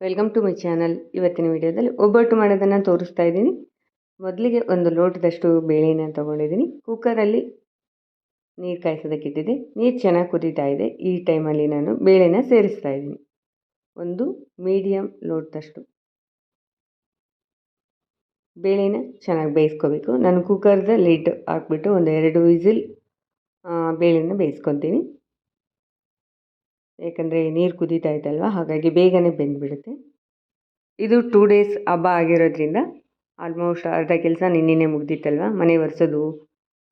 Welcome to my channel ಇವತ್ತಿನ ವಿಡಿಯೋದಲ್ಲಿ ಒಬ್ಬಟ್ಟು ಮಾಡೋದನ್ನು ತೋರಿಸ್ತಾ ಇದ್ದೀನಿ. ಮೊದಲಿಗೆ ಒಂದು ಲೋಟದಷ್ಟು ಬೇಳೆನ ತೊಗೊಂಡಿದ್ದೀನಿ. ಕುಕ್ಕರಲ್ಲಿ ನೀರು ಕಾಯಿಸೋದಕ್ಕೆ ಇಟ್ಟಿದ್ದೆ. ನೀರು ಚೆನ್ನಾಗಿ ಕುದೀತಾ ಇದೆ. ಈ ಟೈಮಲ್ಲಿ ನಾನು ಬೇಳೆನ ಸೇರಿಸ್ತಾ ಇದ್ದೀನಿ. ಒಂದು ಮೀಡಿಯಮ್ ಲೋಟದಷ್ಟು ಬೇಳೆನ ಚೆನ್ನಾಗಿ ಬೇಯಿಸ್ಕೋಬೇಕು. ನಾನು ಕುಕ್ಕರ್ದ ಲಿಡ್ ಹಾಕ್ಬಿಟ್ಟು ಒಂದು ಎರಡು ವಿಸಿಲ್ ಬೇಳೆನ ಬೇಯಿಸ್ಕೊತೀನಿ. ಯಾಕಂದರೆ ನೀರು ಕುದೀತಾ ಇದ್ದಲ್ವ ಹಾಗಾಗಿ ಬೇಗನೆ ಬೆಂದುಬಿಡುತ್ತೆ. ಇದು ಟೂ ಡೇಸ್ ಹಬ್ಬ ಆಗಿರೋದ್ರಿಂದ ಆಲ್ಮೋಸ್ಟ್ ಅರ್ಧ ಕೆಲಸ ನಿನ್ನೆನೇ ಮುಗ್ದಿತ್ತಲ್ವ? ಮನೆ ಒರೆಸೋದು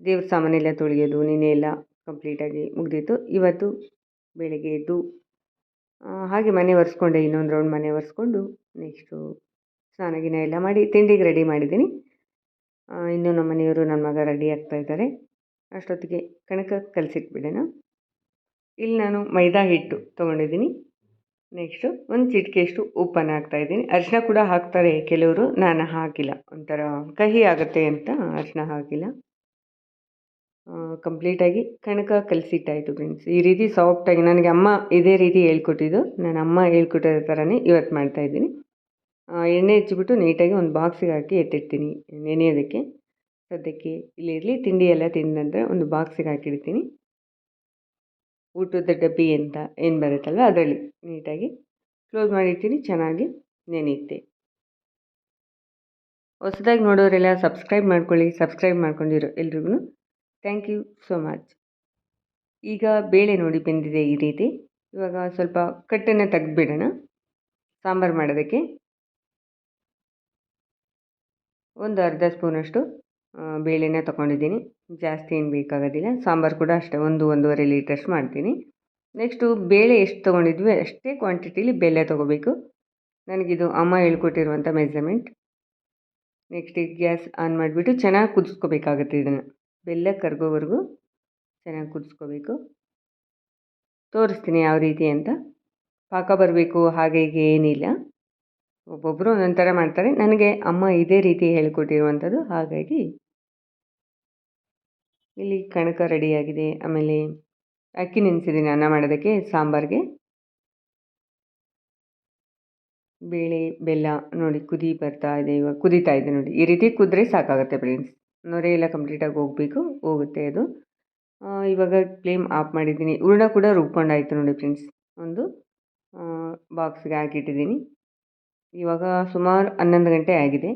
ದೇವ್ರ ಸಾಮಾನೆಲ್ಲ ತೊಳೆಯೋದು, ನಿನ್ನೆ ಎಲ್ಲ ಕಂಪ್ಲೀಟಾಗಿ ಮುಗ್ದಿತ್ತು. ಇವತ್ತು ಬೆಳಗ್ಗೆ ಎದ್ದು ಹಾಗೆ ಮನೆ ಒರೆಸ್ಕೊಂಡೆ, ಇನ್ನೊಂದು ರೌಂಡ್ ಮನೆ ಒರೆಸ್ಕೊಂಡು ನೆಕ್ಸ್ಟು ಸ್ನಾನ ಗಿನ ಎಲ್ಲ ಮಾಡಿ, ತಿಂಡಿಗೆ ರೆಡಿ ಮಾಡಿದ್ದೀನಿ. ಇನ್ನೂ ನಮ್ಮ ಮನೆಯವರು, ನನ್ನ ಮಗ ರೆಡಿ ಆಗ್ತಾ ಇದ್ದಾರೆ. ಅಷ್ಟೊತ್ತಿಗೆ ಕಣಕ ಕಲಸಿಟ್ಬಿಡೋಣ. ಇಲ್ಲಿ ನಾನು ಮೈದಾ ಹಿಟ್ಟು ತೊಗೊಂಡಿದ್ದೀನಿ. ನೆಕ್ಸ್ಟು ಒಂದು ಚಿಟಿಕೆಯಷ್ಟು ಉಪ್ಪನ್ನು ಹಾಕ್ತಾಯಿದ್ದೀನಿ ಅರಿಶಿನ ಕೂಡ ಹಾಕ್ತಾರೆ ಕೆಲವರು. ನಾನು ಹಾಕಿಲ್ಲ. ಒಂಥರ ಕಹಿ ಆಗುತ್ತೆ ಅಂತ ಅರಿಶಿನ ಹಾಕಿಲ್ಲ. ಕಂಪ್ಲೀಟಾಗಿ ಕಣಕ ಕಲಸಿಟ್ಟಾಯಿತು ಫ್ರೆಂಡ್ಸ್ ಈ ರೀತಿ ಸಾಫ್ಟಾಗಿ ನನಗೆ ಅಮ್ಮ ಇದೇ ರೀತಿ ಹೇಳ್ಕೊಟ್ಟಿದ್ದು. ನಾನು ಅಮ್ಮ ಹೇಳ್ಕೊಟ್ಟಿರೋ ಥರನೇ ಇವತ್ತು ಮಾಡ್ತಾ ಇದ್ದೀನಿ. ಎಣ್ಣೆ ಹಚ್ಚಿಬಿಟ್ಟು ನೀಟಾಗಿ ಒಂದು ಬಾಕ್ಸಿಗೆ ಹಾಕಿ ಎತ್ತಿಡ್ತೀನಿ ನೆನೆಯೋದಕ್ಕೆ ಸದ್ಯಕ್ಕೆ ಇಲ್ಲಿ ಇರಲಿ, ತಿಂಡಿ ಎಲ್ಲ ತಿಂದಂದರೆ ಒಂದು ಬಾಕ್ಸಿಗೆ ಹಾಕಿಡ್ತೀನಿ. ಊಟದ ಡಬ್ಬಿ ಅಂತ ಏನು ಬರುತ್ತಲ್ವ ಅದರಲ್ಲಿ ನೀಟಾಗಿ ಕ್ಲೋಸ್ ಮಾಡಿರ್ತೀನಿ, ಚೆನ್ನಾಗಿ ನೆನೆಯುತ್ತೆ. ಹೊಸದಾಗಿ ನೋಡೋರೆಲ್ಲ ಸಬ್ಸ್ಕ್ರೈಬ್ ಮಾಡ್ಕೊಳ್ಳಿ ಸಬ್ಸ್ಕ್ರೈಬ್ ಮಾಡ್ಕೊಂಡಿರೋ ಎಲ್ರಿಗೂ ಥ್ಯಾಂಕ್ ಯು ಸೋ ಮಚ್ ಈಗ ಬೇಳೆ ನೋಡಿ ಬೆಂದಿದೆ ಈ ರೀತಿ. ಇವಾಗ ಸ್ವಲ್ಪ ಕಟ್ಟನ್ನು ತೆಗೆದುಬಿಡೋಣ. ಸಾಂಬಾರು ಮಾಡೋದಕ್ಕೆ. ಒಂದು ಅರ್ಧ ಸ್ಪೂನಷ್ಟು ಬೇಳೆನ ತೊಗೊಂಡಿದ್ದೀನಿ. ಜಾಸ್ತಿ ಏನು ಬೇಕಾಗೋದಿಲ್ಲ. ಸಾಂಬಾರು ಕೂಡ ಅಷ್ಟೇ, ಒಂದು ಒಂದೂವರೆ ಲೀಟ್ರಷ್ಟು ಮಾಡ್ತೀನಿ. ನೆಕ್ಸ್ಟು ಬೇಳೆ ಎಷ್ಟು ತೊಗೊಂಡಿದ್ವಿ ಅಷ್ಟೇ ಕ್ವಾಂಟಿಟಿಲಿ ಬೆಲ್ಲ ತೊಗೋಬೇಕು. ನನಗಿದು ಅಮ್ಮ ಹೇಳ್ಕೊಟ್ಟಿರುವಂಥ ಮೆಜರ್ಮೆಂಟ್ ನೆಕ್ಸ್ಟ್ ಗ್ಯಾಸ್ ಆನ್ ಮಾಡಿಬಿಟ್ಟು ಚೆನ್ನಾಗಿ ಕುದಿಸ್ಕೋಬೇಕಾಗುತ್ತೆ ಇದನ್ನು. ಬೆಲ್ಲ ಕರ್ಗೋವರೆಗೂ ಚೆನ್ನಾಗಿ ಕುದಿಸ್ಕೋಬೇಕು. ತೋರಿಸ್ತೀನಿ ಯಾವ ರೀತಿ ಅಂತ. ಪಾಕ ಬರಬೇಕು, ಹಾಗೆ ಹೀಗೆ ಏನಿಲ್ಲ. ಒಬ್ಬೊಬ್ಬರು ಒಂದೊಂದು ಥರ ಮಾಡ್ತಾರೆ. ನನಗೆ ಅಮ್ಮ ಇದೇ ರೀತಿ ಹೇಳಿಕೊಟ್ಟಿರುವಂಥದ್ದು. ಹಾಗಾಗಿ ಇಲ್ಲಿ ಕಣಕ ರೆಡಿಯಾಗಿದೆ ಆಮೇಲೆ ಅಕ್ಕಿ ನೆನೆಸಿದ್ದೀನಿ ಅನ್ನ ಮಾಡೋದಕ್ಕೆ, ಸಾಂಬಾರಿಗೆ. ಬೇಳೆ, ಬೆಲ್ಲ ನೋಡಿ ಕುದಿ ಬರ್ತಾ ಇದೆ ಇವಾಗ. ಕುದೀತಾ ಇದೆ ನೋಡಿ. ಈ ರೀತಿ ಕುದ್ರೆ ಸಾಕಾಗುತ್ತೆ ಫ್ರೆಂಡ್ಸ್ ನೊರೆ ಎಲ್ಲ ಕಂಪ್ಲೀಟಾಗಿ ಹೋಗಬೇಕು, ಹೋಗುತ್ತೆ ಅದು. ಇವಾಗ ಫ್ಲೇಮ್ ಆಫ್ ಮಾಡಿದ್ದೀನಿ. ಹೂರ್ಣ ಕೂಡ ರುಬ್ಕೊಂಡಾಯಿತು ನೋಡಿ ಫ್ರೆಂಡ್ಸ್ ಒಂದು ಬಾಕ್ಸ್ಗೆ ಹಾಕಿಟ್ಟಿದ್ದೀನಿ. ಇವಾಗ ಸುಮಾರು ಹನ್ನೊಂದು ಗಂಟೆ ಆಗಿದೆ.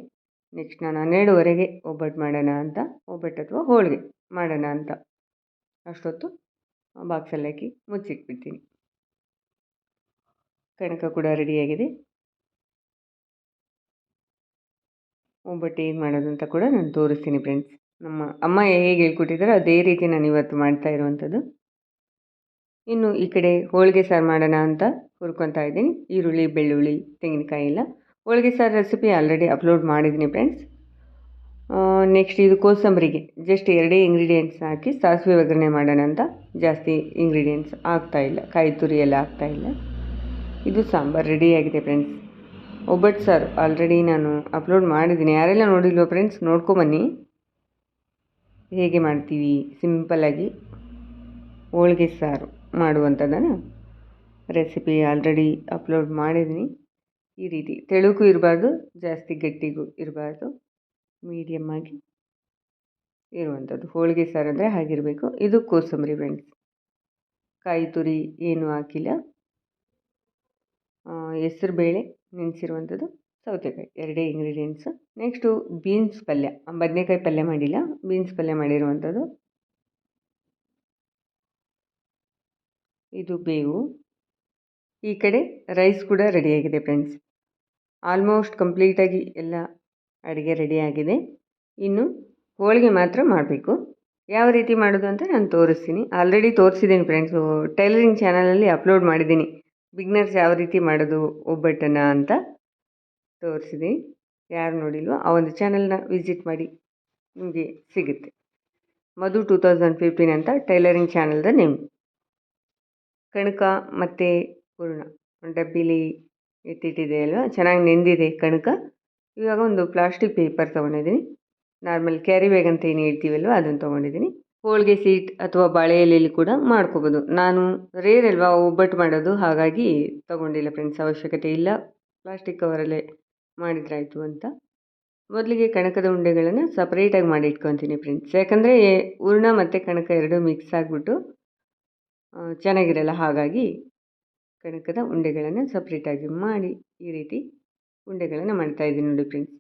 ನೆಕ್ಸ್ಟ್ ನಾನು ಹನ್ನೆರಡುವರೆಗೆ ಒಬ್ಬಟ್ಟು ಮಾಡೋಣ ಅಂತ, ಒಬ್ಬಟ್ಟು ಅಥವಾ ಹೋಳಿಗೆ ಮಾಡೋಣ ಅಂತ. ಅಷ್ಟೊತ್ತು ಬಾಕ್ಸಲ್ಲಿ ಹಾಕಿ ಮುಚ್ಚಿಟ್ಬಿಡ್ತೀನಿ. ಕಣಕ ಕೂಡ ರೆಡಿಯಾಗಿದೆ ಒಬ್ಬಟ್ಟು ಏನು ಮಾಡೋದು ಅಂತ ಕೂಡ ನಾನು ತೋರಿಸ್ತೀನಿ ಫ್ರೆಂಡ್ಸ್ ನಮ್ಮ ಅಮ್ಮ ಹೇಗೆ ಹೇಳ್ಕೊಟ್ಟಿದ್ದಾರೋ ಅದೇ ರೀತಿ ನಾನು ಇವತ್ತು ಮಾಡ್ತಾ ಇರುವಂಥದ್ದು. ಇನ್ನು ಈ ಕಡೆ ಹೋಳಿಗೆ ಸಾರು ಮಾಡೋಣ ಅಂತ ಹುರ್ಕೊತಾ ಇದ್ದೀನಿ. ಈರುಳ್ಳಿ, ಬೆಳ್ಳುಳ್ಳಿ, ತೆಂಗಿನಕಾಯಿ ಎಲ್ಲ. ಹೋಳಿಗೆ ಸಾರು ರೆಸಿಪಿ ಆಲ್ರೆಡಿ ಅಪ್ಲೋಡ್ ಮಾಡಿದ್ದೀನಿ ಫ್ರೆಂಡ್ಸ್ ನೆಕ್ಸ್ಟ್ ಇದು ಕೋಸಂಬರಿಗೆ. ಜಸ್ಟ್ ಎರಡೇ ಇಂಗ್ರೀಡಿಯೆಂಟ್ಸ್ ಹಾಕಿ ಸಾಸಿವೆ ಒಗ್ಗರಣೆ ಮಾಡೋಣ ಅಂತ. ಜಾಸ್ತಿ ಇಂಗ್ರೀಡಿಯೆಂಟ್ಸ್ ಆಗ್ತಾಯಿಲ್ಲ ಕಾಯಿ ತುರಿ ಎಲ್ಲ ಆಗ್ತಾಯಿಲ್ಲ ಇದು ಸಾಂಬಾರು ರೆಡಿಯಾಗಿದೆ ಫ್ರೆಂಡ್ಸ್ ಒಬ್ಬಟ್ಟು ಸಾರು ಆಲ್ರೆಡಿ ನಾನು ಅಪ್ಲೋಡ್ ಮಾಡಿದ್ದೀನಿ. ಯಾರೆಲ್ಲ ನೋಡಿಲ್ವೋ ಫ್ರೆಂಡ್ಸ್ ನೋಡ್ಕೊಬನ್ನಿ. ಹೇಗೆ ಮಾಡ್ತೀವಿ? ಸಿಂಪಲ್ಲಾಗಿ ಹೋಳಿಗೆ ಸಾರು. ಮಾಡುವಂಥದ್ದನ್ನು ರೆಸಿಪಿ ಆಲ್ರೆಡಿ ಅಪ್ಲೋಡ್ ಮಾಡಿದ್ದೀನಿ. ಈ ರೀತಿ ತೆಳುಗೂ ಇರಬಾರ್ದು, ಜಾಸ್ತಿ ಗಟ್ಟಿಗೂ ಇರಬಾರ್ದು ಮೀಡಿಯಮ್ ಆಗಿ ಇರುವಂಥದ್ದು. ಹೋಳಿಗೆ ಸಾರು ಅಂದರೆ ಹಾಗಿರಬೇಕು. ಇದು ಕೋಸಂಬರಿ ಫ್ರೆಂಡ್ಸ್ ಕಾಯಿ ತುರಿ ಏನೂ ಹಾಕಿಲ್ಲ. ಹೆಸರು ಬೇಳೆ ನೆನೆಸಿರುವಂಥದ್ದು ಸೌತೆಕಾಯಿ. ಎರಡೇ ಇಂಗ್ರೀಡಿಯೆಂಟ್ಸು ನೆಕ್ಸ್ಟು ಬೀನ್ಸ್ ಪಲ್ಯ. ಬದನೆಕಾಯಿ ಪಲ್ಯ ಮಾಡಿಲ್ಲ. ಬೀನ್ಸ್ ಪಲ್ಯ ಮಾಡಿರುವಂಥದ್ದು ಇದು ಬೇವು. ಈ ಕಡೆ ರೈಸ್ ಕೂಡ ರೆಡಿಯಾಗಿದೆ ಫ್ರೆಂಡ್ಸ್ ಆಲ್ಮೋಸ್ಟ್ ಕಂಪ್ಲೀಟಾಗಿ ಎಲ್ಲ ಅಡುಗೆ ರೆಡಿಯಾಗಿದೆ ಇನ್ನು ಹೋಳಿಗೆ ಮಾತ್ರ ಮಾಡಬೇಕು. ಯಾವ ರೀತಿ ಮಾಡೋದು ಅಂತ ನಾನು ತೋರಿಸ್ತೀನಿ. ಆಲ್ರೆಡಿ ತೋರಿಸಿದ್ದೀನಿ ಫ್ರೆಂಡ್ಸು ಟೈಲರಿಂಗ್ ಚಾನಲಲ್ಲಿ ಅಪ್ಲೋಡ್ ಮಾಡಿದ್ದೀನಿ ಬಿಗ್ನರ್ಸ್ ಯಾವ ರೀತಿ ಮಾಡೋದು ಒಬ್ಬಟ್ಟನ್ನು ಅಂತ ತೋರಿಸಿದ್ದೀನಿ ಯಾರು ನೋಡಿಲ್ವೋ ಆ ಒಂದು ಚಾನಲ್ನ ವಿಸಿಟ್ ಮಾಡಿ ನಿಮಗೆ ಸಿಗುತ್ತೆ. ಮಧು ಟೂ ಅಂತ ಟೈಲರಿಂಗ್ ಚಾನಲ್ದ ನೇಮ್ ಕಣಕ ಮತ್ತು ಹೂರ್ಣ ಡಬ್ಬಿಲಿ ಎತ್ತಿಟ್ಟಿದೆ ಅಲ್ವಾ? ಚೆನ್ನಾಗಿ ನೆಂದಿದೆ ಕಣಕ. ಇವಾಗ ಒಂದು ಪ್ಲಾಸ್ಟಿಕ್ ಪೇಪರ್ ತೊಗೊಂಡಿದ್ದೀನಿ. ನಾರ್ಮಲ್ ಕ್ಯಾರಿ ಬ್ಯಾಗ್ ಅಂತ ಏನು ಹೇಳ್ತೀವಲ್ವ? ಅದನ್ನು ತೊಗೊಂಡಿದ್ದೀನಿ. ಹೋಳಿಗೆ ಸೀಟ್ ಅಥವಾ ಬಾಳೆ ಎಲೆಯಲ್ಲಿ ಕೂಡ ಮಾಡ್ಕೋಬೋದು. ನಾನು ರೇರ್ ಅಲ್ವಾ ಒಬ್ಬಟ್ಟು ಮಾಡೋದು. ಹಾಗಾಗಿ ತೊಗೊಂಡಿಲ್ಲ ಫ್ರೆಂಡ್ಸ್, ಅವಶ್ಯಕತೆ ಇಲ್ಲ. ಪ್ಲಾಸ್ಟಿಕ್ ಕವರಲ್ಲೇ ಮಾಡಿದ್ರಾಯಿತು ಅಂತ. ಮೊದಲಿಗೆ ಕಣಕದ ಉಂಡೆಗಳನ್ನು ಸಪ್ರೇಟಾಗಿ ಮಾಡಿ ಇಟ್ಕೊತೀನಿ ಫ್ರೆಂಡ್ಸ್. ಯಾಕಂದರೆ ಹೂರ್ಣ ಮತ್ತು ಕಣಕ ಎರಡೂ ಮಿಕ್ಸ್ ಆಗಿಬಿಟ್ಟು ಚೆನ್ನಾಗಿರಲ್ಲ. ಹಾಗಾಗಿ ಕಣಕದ ಉಂಡೆಗಳನ್ನು ಸಪ್ರೇಟಾಗಿ ಮಾಡಿ ಈ ರೀತಿ ಉಂಡೆಗಳನ್ನು ಮಾಡ್ತಾಯಿದ್ದೀನಿ ನೋಡಿ ಫ್ರೆಂಡ್ಸ್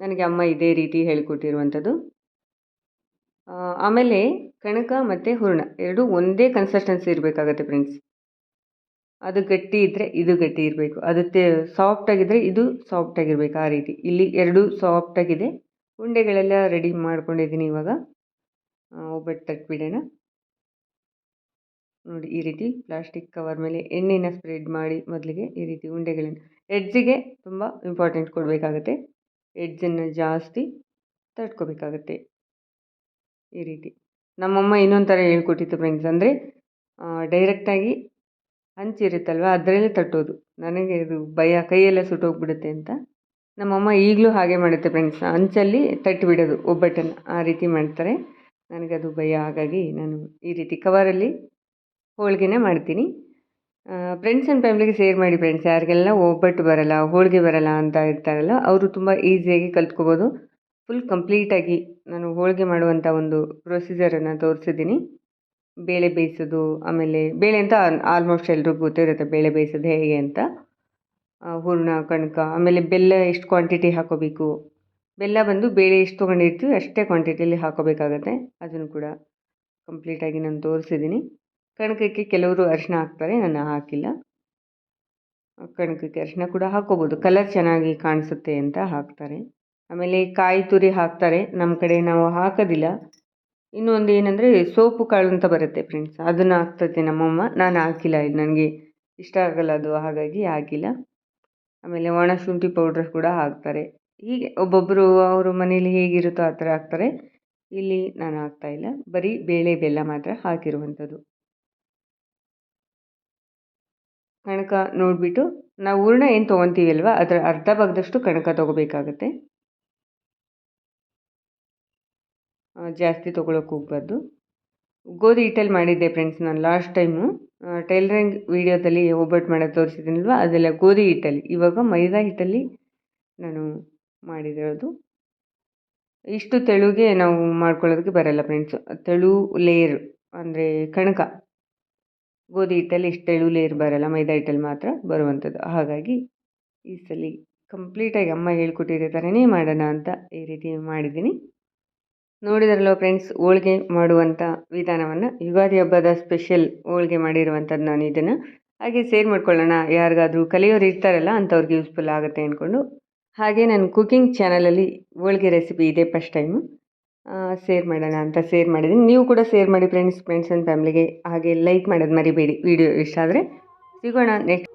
ನನಗೆ ಅಮ್ಮ ಇದೇ ರೀತಿ ಹೇಳಿಕೊಟ್ಟಿರುವಂಥದ್ದು. ಆಮೇಲೆ ಕಣಕ ಮತ್ತು ಹೂರ್ಣ ಎರಡೂ ಒಂದೇ ಕನ್ಸಿಸ್ಟೆನ್ಸಿ ಇರಬೇಕಾಗತ್ತೆ ಫ್ರೆಂಡ್ಸ್ ಅದು ಗಟ್ಟಿ ಇದ್ದರೆ ಇದು ಗಟ್ಟಿ ಇರಬೇಕು. ಅದು ತೇ ಸಾಫ್ಟಾಗಿದ್ದರೆ ಇದು ಸಾಫ್ಟಾಗಿರ್ಬೇಕು ಆ ರೀತಿ. ಇಲ್ಲಿ ಎರಡೂ ಸಾಫ್ಟಾಗಿದೆ ಉಂಡೆಗಳೆಲ್ಲ ರೆಡಿ ಮಾಡ್ಕೊಂಡಿದ್ದೀನಿ ಇವಾಗ. ಒಬ್ಬಟ್ಟು ತಟ್ಬಿಡೋಣ. ನೋಡಿ, ಈ ರೀತಿ ಪ್ಲಾಸ್ಟಿಕ್ ಕವರ್ ಮೇಲೆ ಎಣ್ಣೆನ ಸ್ಪ್ರೆಡ್ ಮಾಡಿ ಮೊದಲಿಗೆ ಈ ರೀತಿ ಉಂಡೆಗಳನ್ನು. ಎಡ್ಜಿಗೆ ತುಂಬ ಇಂಪಾರ್ಟೆಂಟ್ ಕೊಡಬೇಕಾಗತ್ತೆ. ಎಡ್ಜನ್ನು ಜಾಸ್ತಿ ತಟ್ಕೋಬೇಕಾಗತ್ತೆ. ಈ ರೀತಿ. ನಮ್ಮಮ್ಮ ಇನ್ನೊಂದು ಥರ ಹೇಳ್ಕೊಟ್ಟಿತ್ತು ಫ್ರೆಂಡ್ಸ್ ಅಂದರೆ ಡೈರೆಕ್ಟಾಗಿ ಹಂಚಿರುತ್ತಲ್ವ ಅದರಲ್ಲೇ ತಟ್ಟೋದು. ನನಗೆ ಇದು ಭಯ, ಕೈಯೆಲ್ಲ ಸುಟ್ಟೋಗ್ಬಿಡುತ್ತೆ ಅಂತ. ನಮ್ಮಮ್ಮ ಈಗಲೂ ಹಾಗೆ ಮಾಡುತ್ತೆ ಫ್ರೆಂಡ್ಸ್ ಹಂಚಲ್ಲಿ ತಟ್ಟಿಬಿಡೋದು ಒಬ್ಬಟ್ಟನ್ನು. ಆ ರೀತಿ ಮಾಡ್ತಾರೆ. ನನಗದು ಭಯ. ಹಾಗಾಗಿ ನಾನು ಈ ರೀತಿ ಕವರಲ್ಲಿ ಹೋಳಿಗೆನೇ ಮಾಡ್ತೀನಿ. ಫ್ರೆಂಡ್ಸ್ ಆ್ಯಂಡ್ ಫ್ಯಾಮಿಲಿಗೆ ಶೇರ್ ಮಾಡಿ ಫ್ರೆಂಡ್ಸ್ ಯಾರಿಗೆಲ್ಲ ಒಬ್ಬಟ್ಟು ಬರಲ್ಲ, ಹೋಳಿಗೆ ಬರಲ್ಲ ಅಂತ ಇರ್ತಾರಲ್ಲ, ಅವರು ತುಂಬ ಈಸಿಯಾಗಿ ಕಲ್ತ್ಕೋಬೋದು. ಫುಲ್ ಕಂಪ್ಲೀಟಾಗಿ ನಾನು ಹೋಳಿಗೆ ಮಾಡುವಂಥ ಒಂದು ಪ್ರೊಸೀಜರನ್ನು ತೋರಿಸಿದ್ದೀನಿ. ಬೇಳೆ ಬೇಯಿಸೋದು, ಆಮೇಲೆ ಬೇಳೆ ಅಂತ ಆಲ್ಮೋಸ್ಟ್ ಎಲ್ರಿಗೂ ಗೊತ್ತಿರುತ್ತೆ ಬೇಳೆ ಬೇಯಿಸೋದು ಹೇಗೆ ಅಂತ. ಹೂರ್ಣ, ಕಣಕ, ಆಮೇಲೆ ಬೆಲ್ಲ ಎಷ್ಟು ಕ್ವಾಂಟಿಟಿ ಹಾಕೋಬೇಕು. ಬೆಲ್ಲ ಬಂದು ಬೇಳೆ ಎಷ್ಟು ತೊಗೊಂಡಿರ್ತೀವಿ ಅಷ್ಟೇ ಕ್ವಾಂಟಿಟಿಯಲ್ಲಿ ಹಾಕೋಬೇಕಾಗತ್ತೆ. ಅದನ್ನು ಕೂಡ ಕಂಪ್ಲೀಟಾಗಿ ನಾನು ತೋರಿಸಿದ್ದೀನಿ. ಕಣಕಕ್ಕೆ ಕೆಲವರು ಅರಿಶಿನ ಹಾಕ್ತಾರೆ ನಾನು ಹಾಕಿಲ್ಲ. ಕಣಕಕ್ಕೆ ಅರಿಶಿನ ಕೂಡ ಹಾಕೋಬೋದು. ಕಲರ್ ಚೆನ್ನಾಗಿ ಕಾಣಿಸುತ್ತೆ ಅಂತ ಹಾಕ್ತಾರೆ. ಆಮೇಲೆ ಕಾಯಿ ತುರಿ ಹಾಕ್ತಾರೆ. ನಮ್ಮ ಕಡೆ ನಾವು ಹಾಕೋದಿಲ್ಲ. ಇನ್ನೊಂದು ಏನಂದರೆ ಸೋಪು ಕಾಳು ಅಂತ ಬರುತ್ತೆ ಫ್ರೆಂಡ್ಸ್ ಅದನ್ನು ಹಾಕ್ತೈತೆ ನಮ್ಮಮ್ಮ. ನಾನು ಹಾಕಿಲ್ಲ. ಇದು ನನಗೆ ಇಷ್ಟ ಆಗಲ್ಲ ಅದು. ಹಾಗಾಗಿ ಹಾಕಿಲ್ಲ. ಆಮೇಲೆ ಒಣ ಶುಂಠಿ ಪೌಡ್ರ್ ಕೂಡ ಹಾಕ್ತಾರೆ. ಹೀಗೆ ಒಬ್ಬೊಬ್ಬರು ಅವರು ಮನೇಲಿ ಹೇಗಿರುತ್ತೋ ಆ ಥರ ಹಾಕ್ತಾರೆ. ಇಲ್ಲಿ ನಾನು ಹಾಕ್ತಾಯಿಲ್ಲ ಬರೀ ಬೇಳೆ ಬೆಲ್ಲ ಮಾತ್ರ ಹಾಕಿರುವಂಥದ್ದು. ಕಣಕ ನೋಡಿಬಿಟ್ಟು ನಾವು ಹೂರ್ಣ ಏನು ತೊಗೊತೀವಿ ಅಲ್ವಾ? ಅದರ ಅರ್ಧ ಭಾಗದಷ್ಟು ಕಣಕ ತೊಗೋಬೇಕಾಗತ್ತೆ. ಜಾಸ್ತಿ ತೊಗೊಳಕ್ಕೆ ಹೋಗ್ಬಾರ್ದು. ಗೋಧಿ ಹಿಟ್ಟಲ್ಲಿ ಮಾಡಿದ್ದೆ ಫ್ರೆಂಡ್ಸ್ ನಾನು ಲಾಸ್ಟ್ ಟೈಮು ಟೈಲರಿಂಗ್ ವೀಡಿಯೋದಲ್ಲಿ ಒಬ್ಬಟ್ಟು ಮಾಡೋದು ತೋರಿಸಿದ್ದೀನಲ್ವ ಅದೆಲ್ಲ ಗೋಧಿ ಹಿಟ್ಟಲ್ಲಿ. ಇವಾಗ ಮೈದಾ ಹಿಟ್ಟಲ್ಲಿ ನಾನು ಮಾಡಿದಿರೋದು ಇಷ್ಟು ತೆಳುಗೆ ನಾವು ಮಾಡ್ಕೊಳ್ಳೋದಕ್ಕೆ ಬರಲ್ಲ ಫ್ರೆಂಡ್ಸು ತೆಳು ಲೇಯರ್ ಅಂದರೆ ಕಣಕ. ಗೋಧಿ ಹಿಟ್ಟಲ್ಲಿ ಇಷ್ಟು ತೆಳು ಲೇಯರ್ ಬರಲ್ಲ ಮೈದಾ ಹಿಟ್ಟಲ್ಲಿ ಮಾತ್ರ ಬರುವಂಥದ್ದು. ಹಾಗಾಗಿ ಈ ಸಲ ಕಂಪ್ಲೀಟಾಗಿ ಅಮ್ಮ ಹೇಳ್ಕೊಟ್ಟಿರೋ ಥರನೇ ಮಾಡೋಣ ಅಂತ ಈ ರೀತಿ ಮಾಡಿದ್ದೀನಿ. ನೋಡಿದ್ರಲ್ಲ ಫ್ರೆಂಡ್ಸ್, ಹೋಳ್ಗೆ ಮಾಡುವಂಥ ವಿಧಾನವನ್ನು. ಯುಗಾದಿ ಹಬ್ಬದ ಸ್ಪೆಷಲ್ ಹೋಳ್ಗೆ ಮಾಡಿರುವಂಥದ್ದು ನಾನು ಇದನ್ನು. ಹಾಗೆ ಸೇರ್ ಮಾಡ್ಕೊಳ್ಳೋಣ. ಯಾರಿಗಾದರೂ ಕಲಿಯೋರು ಇರ್ತಾರಲ್ಲ, ಅಂಥವ್ರಿಗೆ ಯೂಸ್ಫುಲ್ ಆಗುತ್ತೆ ಅಂದ್ಕೊಂಡು. ಹಾಗೆ ನನ್ನ ಕುಕಿಂಗ್ ಚಾನಲಲ್ಲಿ ಹೋಳ್ಗೆ ರೆಸಿಪಿ ಇದೆ ಫಸ್ಟ್ ಟೈಮು. ಶೇರ್ ಮಾಡೋಣ ಅಂತ ಶೇರ್ ಮಾಡಿದ್ದೀನಿ. ನೀವು ಕೂಡ ಶೇರ್ ಮಾಡಿ ಫ್ರೆಂಡ್ಸ್ ಫ್ರೆಂಡ್ಸ್ ಆ್ಯಂಡ್ ಫ್ಯಾಮ್ಲಿಗೆ ಹಾಗೆ ಲೈಕ್ ಮಾಡೋದು ಮರಿಬೇಡಿ. ವಿಡಿಯೋ ಇಷ್ಟ ಆದರೆ ಸಿಗೋಣ ನೆಕ್ಸ್ಟ್